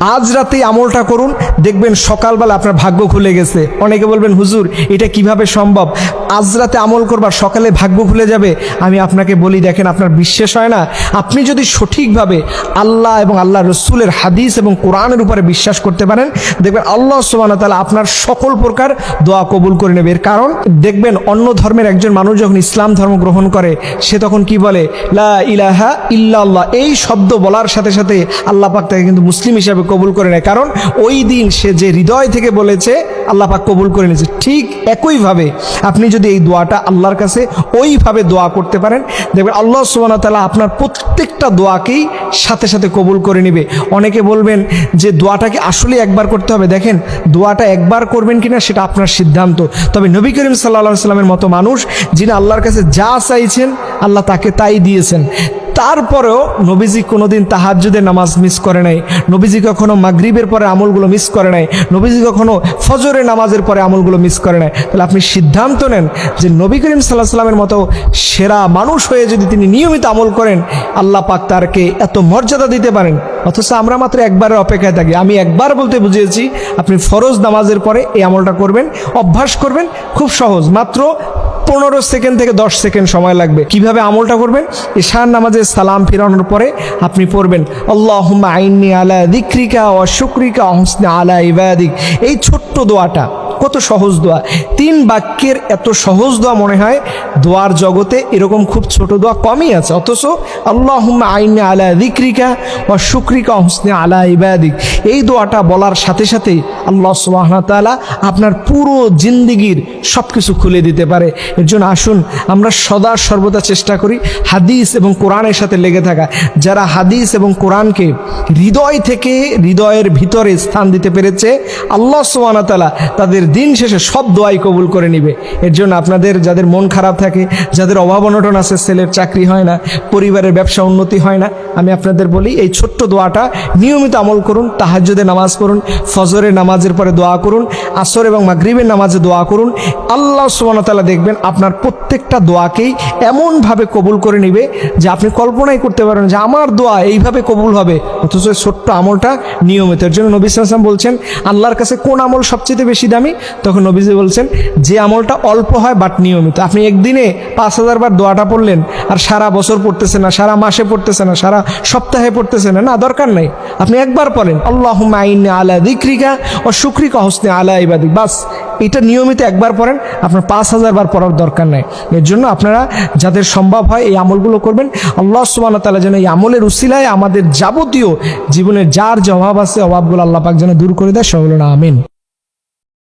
আজ রাতেই আমলটা করুন। দেখবেন সকালবেলা আপনার ভাগ্য খুলে গেছে। অনেকে বলবেন, হুজুর, এটা কীভাবে সম্ভব? আজ রাতে আমল করবার সকালে ভাগ্য খুলে যাবে? আমি আপনাকে বলি, দেখেন আপনার বিশ্বাস হয় না? আপনি যদি সঠিকভাবে আল্লাহ এবং আল্লাহ রসুলের হাদিস এবং কোরআনের উপরে বিশ্বাস করতে পারেন, দেখবেন আল্লাহ সুবান তালা আপনার সকল প্রকার দোয়া কবুল করে নেবে। এর কারণ, দেখবেন অন্য ধর্মের একজন মানুষ যখন ইসলাম ধর্ম গ্রহণ করে, সে তখন কি বলে? লা ইলাহা ইল্লাল্লাহ। এই শব্দ বলার সাথে সাথে আল্লাহ পাক তাকে কিন্তু মুসলিম হিসাবে কবুল করে নেয়। কারণ ওই দিন সে যে হৃদয় থেকে বলেছে, আল্লাহ পাক কবুল করে নিয়েছে। ঠিক একইভাবে আপনি যদি এই দোয়াটা আল্লাহর কাছে ওইভাবে দোয়া করতে পারেন, দেখবেন আল্লাহ সুবাহ তালা আপনার প্রত্যেকটা দোয়াকেই সাথে সাথে কবুল করে নেবে। অনেকে বলবেন যে দোয়াটাকে আসলে একবার করতে হবে। দেখেন, দোয়াটা একবার করবেন কিনা সেটা আপনার সিদ্ধান্ত। তবে নবী করিম সাল্লা সাল্লামের মতো মানুষ, যিনি আল্লাহর কাছে যা চাইছেন, আল্লাহ তাকে তাই দিয়েছেন। তারপরেও নবীজি কোনোদিন তাহাজ্জুদের নামাজ মিস করে নাই। নবীজি কখনো মাগরিবের পরে আমলগুলো মিস করে নাই। নবীজি কখনো ফজরের নামাজের পরে আমলগুলো মিস করে নাই। তাহলে আপনি সিদ্ধান্ত নেন যে নবী করিম সাল্লাহ সাল্লামের মতো সেরা মানুষ হয়ে যদি তিনি নিয়মিত আমল করেন, আল্লাহ পাক তারকে এত মর্যাদা দিতে পারেন। অথচ আমরা মাত্র একবারের অপেক্ষায় থাকি। আমি একবার বলতে বুঝিয়েছি, আপনি ফরজ নামাজের পরে এই আমলটা করবেন, অভ্যাস করবেন, খুব সহজ। মাত্র পনেরো সেকেন্ড থেকে দশ সেকেন্ড সময় লাগবে। কীভাবে আমলটা করবেন? ঈশান নামাজের সালাম ফিরানোর পরে আপনি পড়বেন আল্লাহ আইনি আলা দিক্রিকা ও শুক্রিকা হসনে আলা ইবাদিক। এই ছোট্ট দোয়াটা কত সহজ দোয়া। তিন বাক্যের এত সহজ দোয়া মনে হয়, দোয়ার জগতে এরকম খুব ছোট দোয়া কমই আছে। অথচ আল্লাহ আইনে আলা দিক্রিকা ও শুক্রিকা হসনে আলা ইবাদিক। এই দোয়াটা বলার সাথে সাথে আল্লাহ সুবাহনা তাআলা আপনার পুরো জিন্দিগির সব কিছু খুলে দিতে পারে। এর জন্য আসুন, আমরা সদা সর্বদা চেষ্টা করি হাদিস এবং কোরআনের সাথে লেগে থাকা। যারা হাদিস এবং কোরআনকে হৃদয় থেকে হৃদয়ের ভিতরে স্থান দিতে পেরেছে, আল্লাহ সুবাহনা তাআলা তাদের দিন শেষে সব দোয়াই কবুল করে নিবে। এর জন্য আপনাদের যাদের মন খারাপ থাকে, যাদের অভাব অনটন আছে, ছেলের চাকরি হয় না, পরিবারের ব্যবসা উন্নতি হয় না, আমি আপনাদের বলি, এই ছোট্ট দোয়াটা নিয়মিত আমল করুন, তাহাজ্জুদে নামাজ পড়ুন, ফজরের নামাজের পরে দোয়া করুন, আসর এবং মাগরিবের নামাজে দোয়া করুন। আল্লাহ সুবাহতাল্লাহ দেখবেন আপনার প্রত্যেকটা দোয়াকেই এমনভাবে কবুল করে নিবে যে আপনি কল্পনাই করতে পারেন যে আমার দোয়া এইভাবে কবুল হবে, অথচ ছোট্ট আমলটা নিয়মিত। এর জন্য নবী সালাম বলছেন, আল্লাহর কাছে কোন আমল সবচেয়ে বেশি দামি? তখন নবীজি বলছেন, যে আমলটা অল্প হয় বাট নিয়মিত। আপনি একদিনে পাঁচ হাজার বার দোয়াটা পড়লেন, আর সারা বছর পড়তেছে না, সারা মাসে পড়তেছে না, সারা সপ্তাহে পড়তেছে না না, দরকার নাই। আপনি একবার পড়েন আল্লাহ আইনে আলা দিক্রিকা ও শুক্রিকা হোসনে আলা ইবাদিক। বাস, এটা নিয়মিত একবার পড়েন, আপনার পাঁচ হাজার বার পড়ার দরকার নাই। এর জন্য আপনারা যাদের সম্ভব হয় এই আমলগুলো করবেন। আল্লাহ সুবাহ তালা যেন এই আমলের উসিলায় আমাদের যাবতীয় জীবনের যার যে অভাব আছে, অভাবগুলো আল্লাহ পাক যেন দূর করে দেয় সেগুলো না আমিন।